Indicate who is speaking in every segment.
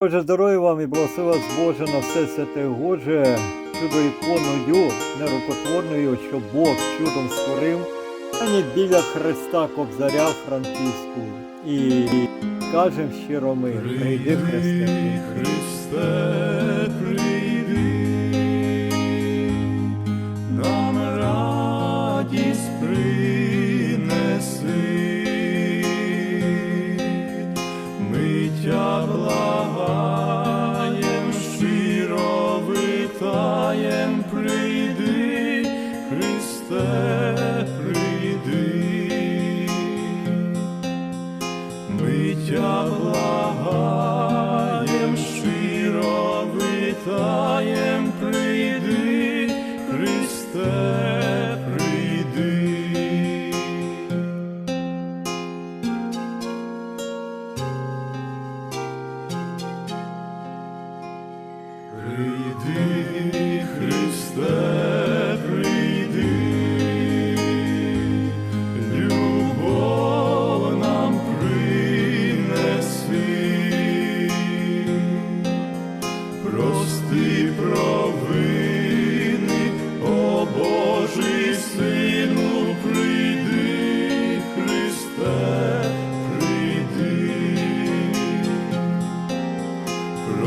Speaker 1: Боже, здоров'я вам і благослови вас Боже на все святе Боже, чудо іконою, нерукотворною, що Бог чудом створив, ані біля Христа Кобзаря Франківську. І кажем щиро ми, прийди Христе.
Speaker 2: Христе,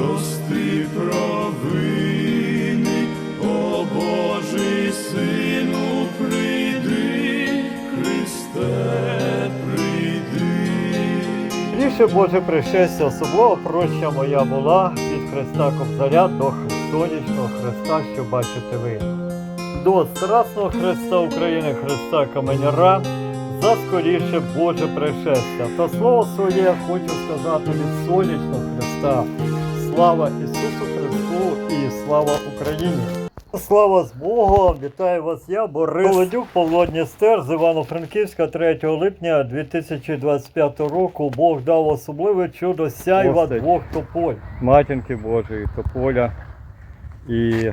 Speaker 2: Прости провини, о Божий Сину, прийди, Христе, прийди.
Speaker 1: Ріше Боже пришестя, особливо проща моя була від Христа Кобзаря до сонячного Христа, що бачите ви. До Страсного Христа України, Христа Каменяра, за скоріше Боже пришестя. Та слово своє я хочу сказати від сонячного Христа. Слава Ісусу Христу і слава Україні! Слава з Богом! Вітаю вас, я Борис Володюк, Павло Дністер з Івано-Франківська 3 липня 2025 року. Бог дав особливе чудо сяйва
Speaker 3: Постать.
Speaker 1: двох тополь.
Speaker 3: Матінки Божої, Тополя і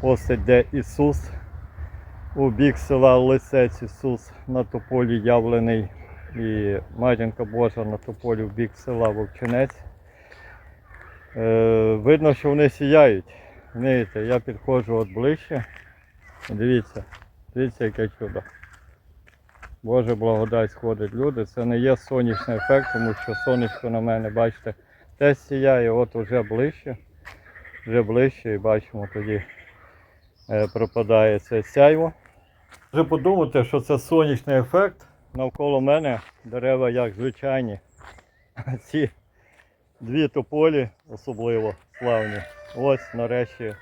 Speaker 3: постать, де Ісус у бік села Лисець Ісус на тополі явлений, і матінка Божа на тополі в бік села Вовчинець. Е, видно, що вони сіяють. Знаєте, я підходжу от ближче. Дивіться, дивіться, яке чудо. Боже благодать сходить люди. Це не є сонячний ефект, тому що сонечко на мене, бачите, те сіяє от уже ближче, вже ближче і бачимо тоді е, пропадає це сяйво.
Speaker 1: Вже подумати, що це сонячний ефект.
Speaker 3: Навколо мене дерева як звичайні. Ці дві тополі особливо славні. Ось нарешті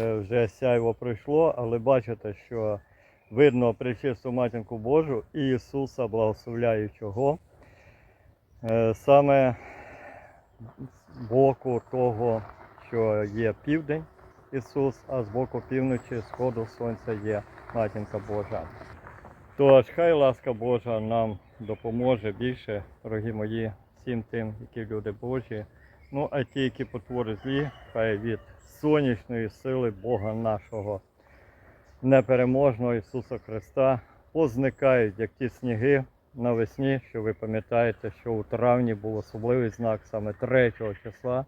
Speaker 3: е, вже сяйво пройшло, але бачите, що видно пречисту матінку Божу і Ісуса благословляючого. Е, Саме з боку того, що є південь Ісус, а з боку півночі, сходу сонця є матінка Божа. Тож хай ласка Божа нам допоможе більше, дорогі мої, всім тим, які люди Божі. Ну, а ті, які потвори злі, хай від сонячної сили Бога нашого непереможного Ісуса Христа позникають, як ті сніги навесні, що ви пам'ятаєте, що у травні був особливий знак саме 3 числа.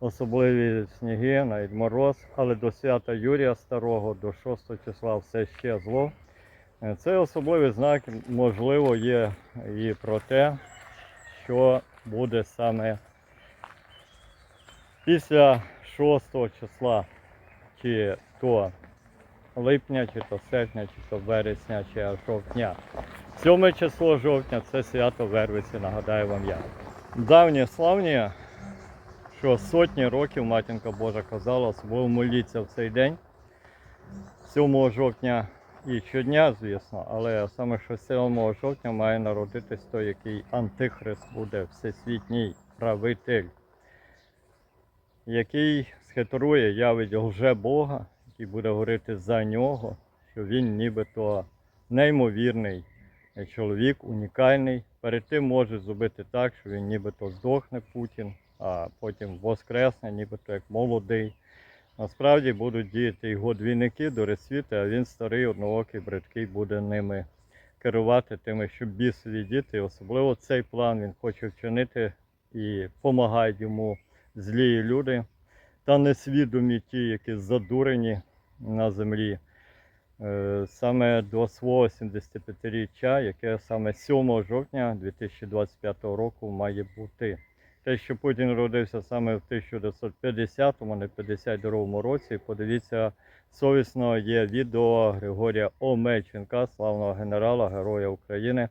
Speaker 3: Особливі сніги, навіть мороз, але до свята Юрія Старого, до 6 числа все ще зло. Е, Це особливий знак, можливо, є і про те, що буде саме після 6 числа, чи то липня, чи то серпня, чи то вересня, чи жовтня. 7 число жовтня це свято Вервиці, нагадаю вам я. Давнє славні, що сотні років матінка Божа казала, особливо моліться в цей день. 7 жовтня і щодня, звісно, але саме що 7 жовтня має народитись той, який антихрист буде, всесвітній правитель, який схитрує, явить лже Бога, який буде говорити за нього, що він нібито неймовірний чоловік, унікальний. Перед тим може зробити так, що він нібито здохне Путін, а потім воскресне, нібито як молодий. Насправді будуть діяти його двійники до ресвіти, а він старий, одноокий, бридкий буде ними керувати тими, щоб бісові діти. Особливо цей план він хоче вчинити і допомагають йому злі люди та несвідомі ті, які задурені на землі. Е, Саме до свого 75-річчя, яке саме 7 жовтня 2025 року має бути. Те, що Путін родився саме в 1950, а не 52 році, подивіться, совісно є відео Григорія Омельченка, славного генерала, Героя України.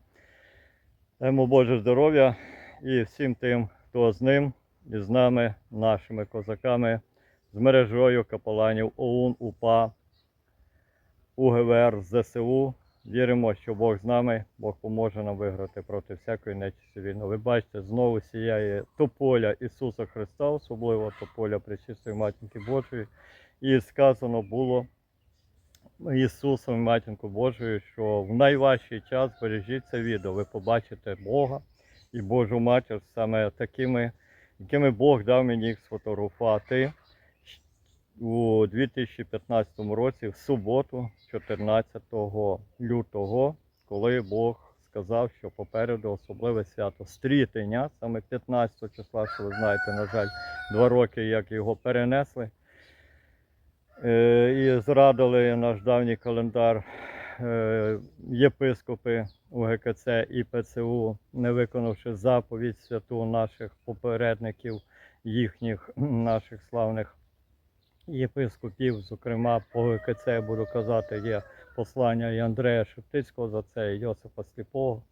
Speaker 3: Дай Боже здоров'я і всім тим, хто з ним і з нами, нашими козаками, з мережою капеланів ОУН, УПА, УГВР, ЗСУ. Віримо, що Бог з нами, Бог поможе нам виграти проти всякої нечисті війни. Ви бачите, знову сіяє тополя Ісуса Христа, особливо тополя Пречистої Матінки Божої. І сказано було Ісусом Матінку Божою, що в найважчий час бережіть це відео. Ви побачите Бога і Божу матір саме такими, якими Бог дав мені їх сфотографувати у 2015 році, в суботу, 14 лютого, коли Бог сказав, що попереду особливе свято стрітення, саме 15 числа, що ви знаєте, на жаль, два роки, як його перенесли. Е, І зрадили наш давній календар е, єпископи УГКЦ і ПЦУ, не виконавши заповідь святу наших попередників, їхніх наших славних єпископів, зокрема по ГКЦ, буду казати, є послання і Андрея Шептицького за це, і Йосипа Сліпого.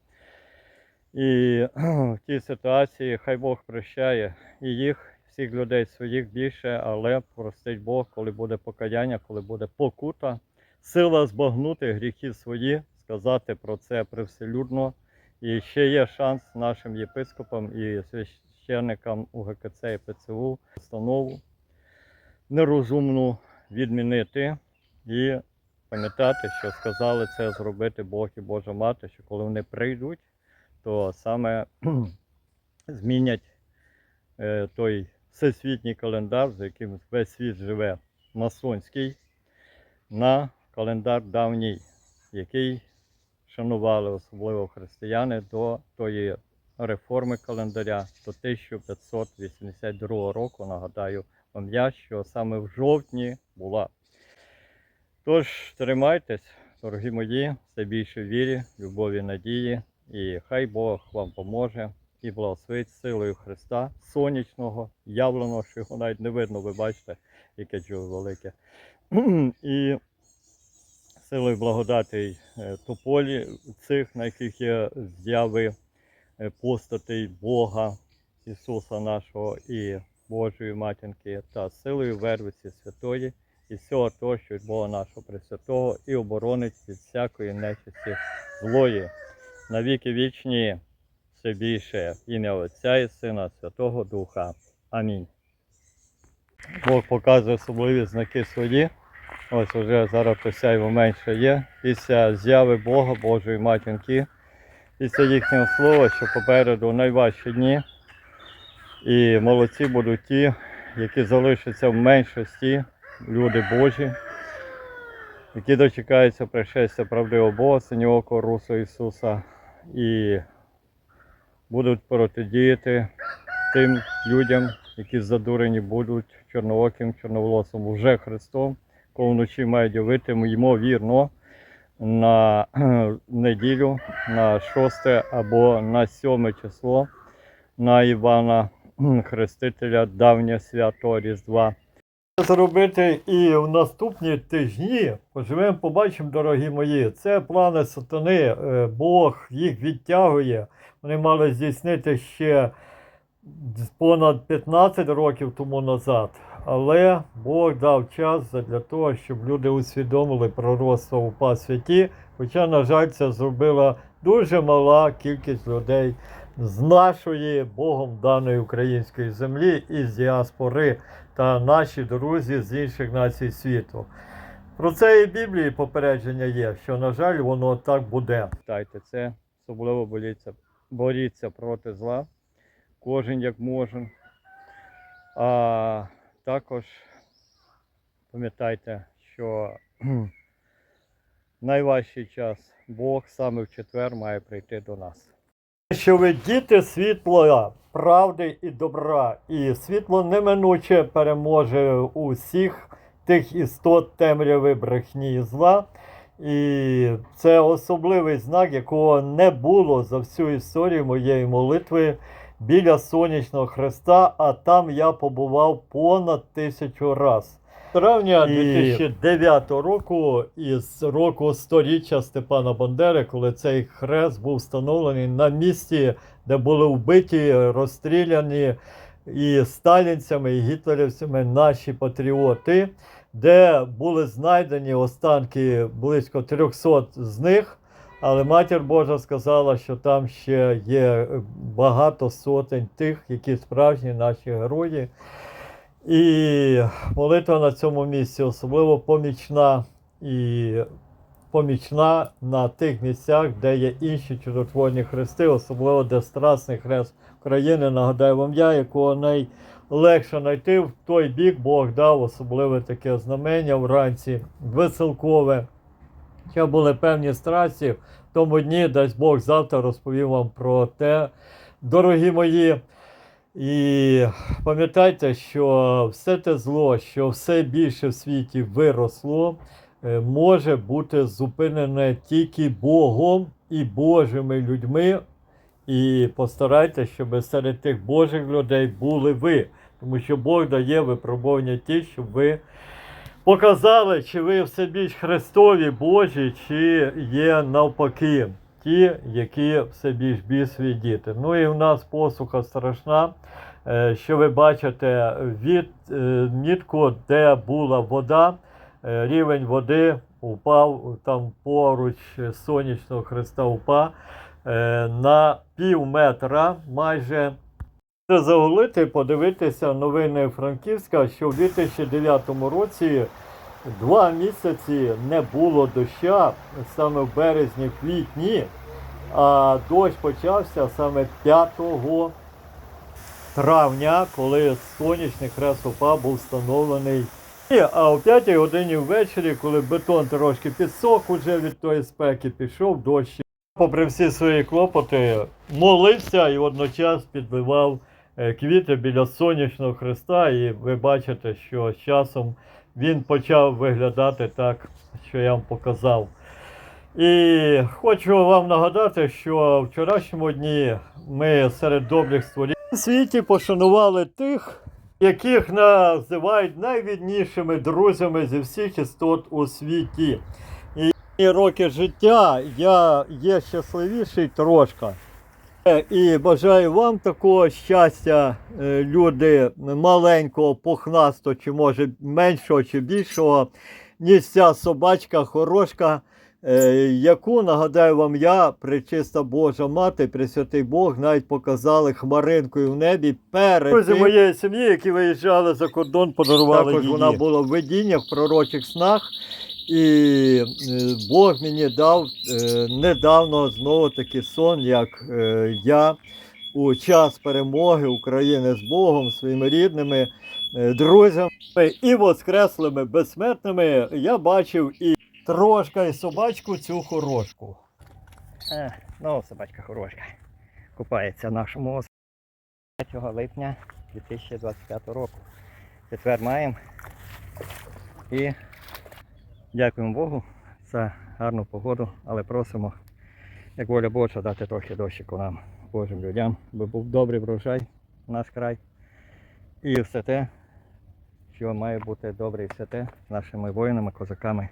Speaker 3: І в тій ситуації хай Бог прощає і їх, всіх людей своїх більше, але простить Бог, коли буде покаяння, коли буде покута, сила збагнути гріхи свої, сказати про це привселюдно. І ще є шанс нашим єпископам і священникам УГКЦ і ПЦУ установу нерозумну відмінити і пам'ятати, що сказали це зробити Бог і Божа Мати, що коли вони прийдуть, то саме змінять е, той всесвітній календар, за яким весь світ живе, масонський, на календар давній, який шанували особливо християни до тої реформи календаря до 1582 року. Нагадаю що саме в жовтні була. Тож тримайтесь, дорогі мої, все більше вірі, любові, надії, і хай Бог вам поможе і благословить силою Христа, сонячного, явленого, що його навіть не видно, ви бачите, яке чудо велике. І силою благодати е, тополі цих, на яких є зяви е, постатей Бога, Ісуса нашого і Божої матінки та силою Вервиці Святої і всього того, що від Бога нашого Пресвятого, і оборонить від всякої нечисті злої. На віки вічні все більше ім'я Отця і Сина Святого Духа. Амінь. Бог показує особливі знаки свої. Ось уже зараз присяйво менше є. Після зяви Бога, Божої матінки, після їхнього слова, що попереду найважчі дні. І молодці будуть ті, які залишаться в меншості, люди Божі, які дочекаються пришестя правдивого Бога, синього Русу Ісуса, і будуть протидіяти тим людям, які задурені будуть чорнооким, чорноволосим. Уже Христом, кого вночі мають явити, ймовірно, на неділю, на 6 або на 7 число на Івана Хрестителя давнє свято Різдва.
Speaker 1: Зробити і в наступні тижні поживемо, побачимо, дорогі мої. Це плани сатани. Е, Бог їх відтягує. Вони мали здійснити ще понад 15 років тому назад. Але Бог дав час для того, щоб люди усвідомили пророцтво УПА святі. Хоча, на жаль, це зробила дуже мала кількість людей з нашої Богом даної української землі і з діаспори та наші друзі з інших націй світу. Про це і Біблії попередження є, що, на жаль, воно так буде.
Speaker 3: Читайте це, особливо боріться, боріться проти зла, кожен як може. А також пам'ятайте, що найважчий час Бог саме в четвер має прийти до нас.
Speaker 1: Що ви діти світла правди і добра. І світло неминуче переможе усіх тих істот темряви брехні і зла. І це особливий знак, якого не було за всю історію моєї молитви біля сонячного хреста, а там я побував понад тисячу раз. Травня 2009 року, із року сторіччя Степана Бандери, коли цей хрест був встановлений на місці, де були вбиті, розстріляні і сталінцями, і гітлерівцями наші патріоти, де були знайдені останки близько 300 з них. Але матір Божа сказала, що там ще є багато сотень тих, які справжні наші герої. І молитва на цьому місці особливо помічна і помічна на тих місцях, де є інші чудотворні хрести, особливо де Страсний хрест України. Нагадаю вам я, якого найлегше знайти в той бік Бог дав особливе таке знамення вранці, веселкове. Ще були певні страсті. Тому дні, дасть Бог завтра розповім вам про те, дорогі мої. І пам'ятайте, що все те зло, що все більше в світі виросло, е, може бути зупинене тільки Богом і Божими людьми. І постарайтеся, щоб серед тих Божих людей були ви. Тому що Бог дає випробування ті, щоб ви показали, чи ви все більш Христові Божі, чи є навпаки ті, які все більш бісові діти. Ну і в нас посуха страшна. Е, Що ви бачите від е, мітку, де була вода, е, рівень води упав там поруч сонячного Христа упа на пів метра майже. Це загулити, подивитися новини Франківська, що в 2009 році два місяці не було доща саме в березні, квітні, а дощ почався саме 5 травня, коли сонячний хрест УПА був встановлений. І, А о 5 годині ввечері, коли бетон трошки підсох уже від тої спеки, пішов дощ. Попри всі свої клопоти, молився і водночас підбивав е, квіти біля сонячного хреста. І ви бачите, що з часом він почав виглядати так, що я вам показав. І хочу вам нагадати, що в вчорашньому дні ми серед добрих створінь у світі пошанували тих, яких називають найвіднішими друзями зі всіх істот у світі. І роки життя я є щасливіший трошка. Е, І бажаю вам такого щастя, е, люди маленького, пухнастого, чи може меншого чи більшого, ніж ця собачка хорошка, е, яку, нагадаю вам я, пречиста Божа Мати, Пресвятий Бог, навіть показали хмаринкою в небі перед Друзі
Speaker 3: тим-
Speaker 1: моєї сім'ї, які виїжджали за кордон, подарували
Speaker 3: Також
Speaker 1: її.
Speaker 3: Вона
Speaker 1: була в видіннях, в пророчих снах. І е, Бог мені дав е, недавно знову таки сон, як е, я у час перемоги України з Богом, своїми рідними друзями і воскреслими безсмертними я бачив і трошка і собачку цю хорошку.
Speaker 3: Е, ну, собачка хороша. Купається в нашому озері 3 липня 2025 року. Четвер маємо. І дякуємо Богу за гарну погоду, але просимо, як воля Божа, дати трохи дощику нам, Божим людям, бо був добрий врожай у наш край. І все те, що має бути добре, і все те з нашими воїнами, козаками,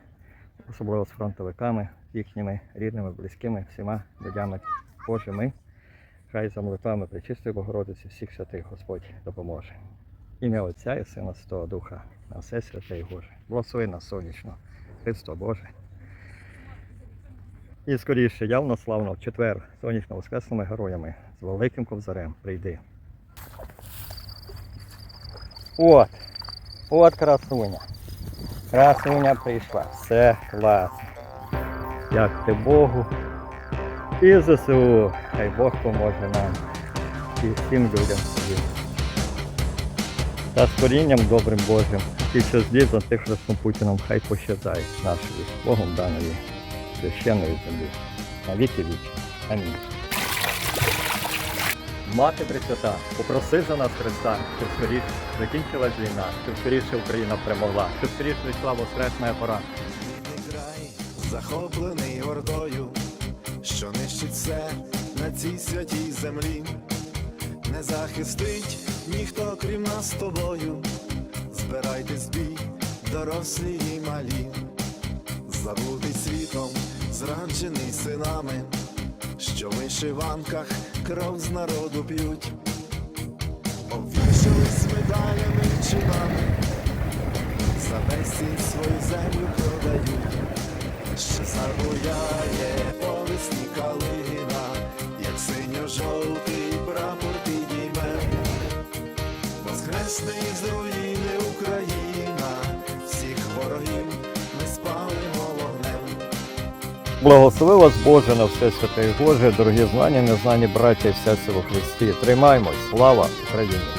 Speaker 3: особливо з фронтовиками, їхніми рідними, близькими, всіма людьми Божими. Хай за молитвами Пречистої Богородиці всіх святих Господь допоможе. Ім'я Отця і Сина Святого Духа, на все святе і Боже. Благослови нас сонячно, Христо Боже. І скоріше, явно славно в четвер сонячно воскресними героями з великим ковзарем прийди. От, от красуня. Красуня прийшла. Все класно. Дякувати Богу і ЗСУ. Хай Бог поможе нам і всім людям. Та з корінням добрим Божим, і що злі з антихристом Путіном, хай пощадають нашої Богом даної священної землі. На віки вічні. Амінь. Мати Пресвята, попроси за нас Христа, щоб скоріше закінчилась війна, щоб скоріше Україна перемогла, щоб скоріше вийшла воскресна пора.
Speaker 4: Край, захоплений ордою, що нищить все на цій святій землі, не захистить ніхто крім нас з тобою. Збирайтесь бій, дорослі і малі, забутий світом, зраджений синами, що в вишиванках кров з народу п'ють, обвішались
Speaker 3: Благослови вас Боже на все і Боже, дорогі знані, незнані браття і серце во Христі. Тримаймось, слава Україні!